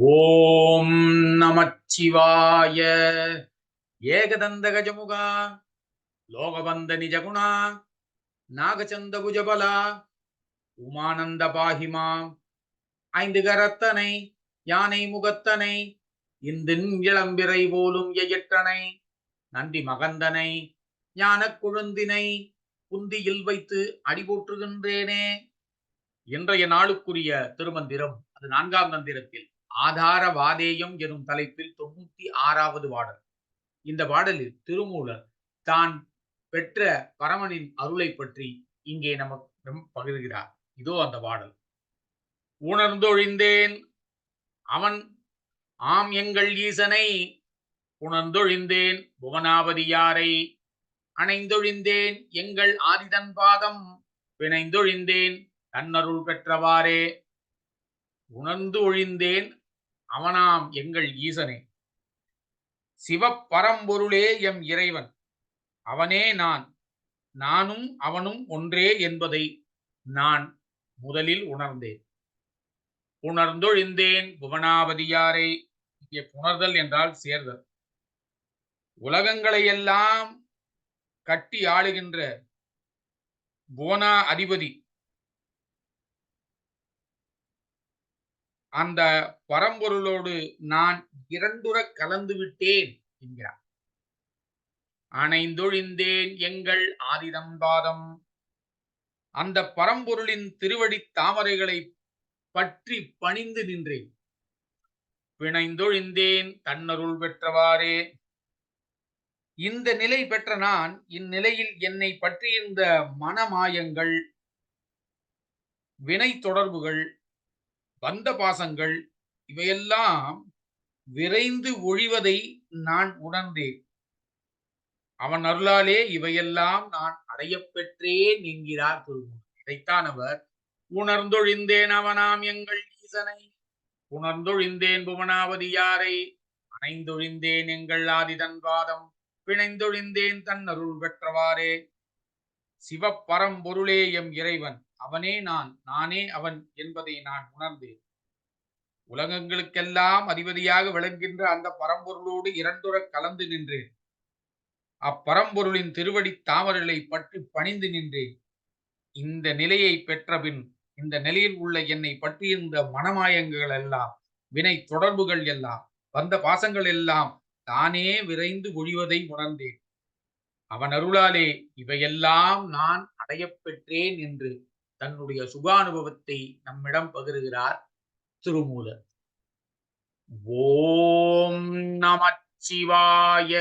ஓம் நமச்சிவாய. ஏகதந்த கஜமுகா லோகபந்த நிஜகுணா. நாகச்சந்த புஜபலா உமானந்த பாகிமா. ஐந்து கரத்தனை யானை முகத்தனை இந்தின் இளம்பிறை போலும் எயற்றனை நன்றி மகந்தனை ஞானக் குழுந்தினை குந்தியில் வைத்து அடிபோற்றுகின்றேனே. இன்றைய நாளுக்குரிய திருமந்திரம் அது நான்காம் மந்திரத்தில். ஆதார வாதேயம் எனும் தலைப்பில் தொண்ணூத்தி ஆறாவது பாடல் இந்த பாடலில் திருமூலர் தான் பெற்ற பரமனின் அருளை பற்றி இங்கே நமக்கு பகிர்கிறார். இதோ அந்த பாடல் உணர்ந்தொழிந்தேன் அவன் ஆம் எங்கள் ஈசனை உணர்ந்தொழிந்தேன் புவனாபதியாரை அணைந்தொழிந்தேன் எங்கள் ஆதிதன் பாதம் பிணைந்தொழிந்தேன் தன்னருள் பெற்றவாறே உணர்ந்து ஒழிந்தேன் அவனாம் எங்கள் ஈசனே. சிவப்பரம்பொருளே எம் இறைவன். அவனே நான். நானும் அவனும் ஒன்றே என்பதை நான் முதலில் உணர்ந்தேன். உணர்ந்தொழிந்தேன் புவனாபதியாரை இங்கே புணர்தல் என்றால் சேர்தல். உலகங்களை எல்லாம் கட்டி ஆளுகின்ற புவனா அதிபதி அந்த பரம்பொருளோடு நான் இரண்டுற கலந்து விட்டேன் என்கிறார். அணைந்தொழிந்தேன் எங்கள் ஆதிதம்பாதம் அந்த பரம்பொருளின் திருவடி தாமரைகளை பற்றி பணிந்து நின்றேன். பிணைந்தொழிந்தேன் தன்னருள் பெற்றவாறே. இந்த நிலை பெற்ற நான் இந்நிலையில் என்னை பற்றியிருந்த மனமாயங்கள் வினை தொடர்புகள் பந்த பாசங்கள் இவையெல்லாம் விரைந்து ஒழிவதை நான் உணர்ந்தேன். அவன் அருளாலே இவையெல்லாம் நான் அடையப்பெற்றேன் என்கிறார் திருமூர் இதைத்தான் அவர் உணர்ந்தொழிந்தேன் அவனாம் எங்கள் ஈசனை உணர்ந்தொழிந்தேன் புவனாவதி யாரை அணைந்தொழிந்தேன் எங்கள் ஆதிதன் பாதம் பிணைந்தொழிந்தேன் தன் அருள் பெற்றவாறே சிவப்பரம்பொருளே எம் இறைவன் அவனே நான் நானே அவன் என்பதை நான் உணர்ந்தேன். உலகங்களுக்கெல்லாம் அதிபதியாக விளங்குகின்ற அந்த பரம்பொருளோடு இரண்டுற கலந்து நின்றேன். அப்பரம்பொருளின் திருவடி தாமரலை பற்றி பணிந்து நின்றேன். இந்த நிலையை பெற்றபின் இந்த நிலையில் உள்ள என்னை பற்றியிருந்த மனமாயங்கள் எல்லாம் வினை தொடர்புகள் எல்லாம் வந்த பாசங்கள் எல்லாம் தானே விரைந்து ஒழிவதை உணர்ந்தேன். அவன் அருளாலே இவையெல்லாம் நான் அடையப்பெற்றேன் என்று தன்னுடைய சுகானுபவத்தை நம்மிடம் பகிர்கிறார் திருமூலர். ஓம் நமச்சிவாய.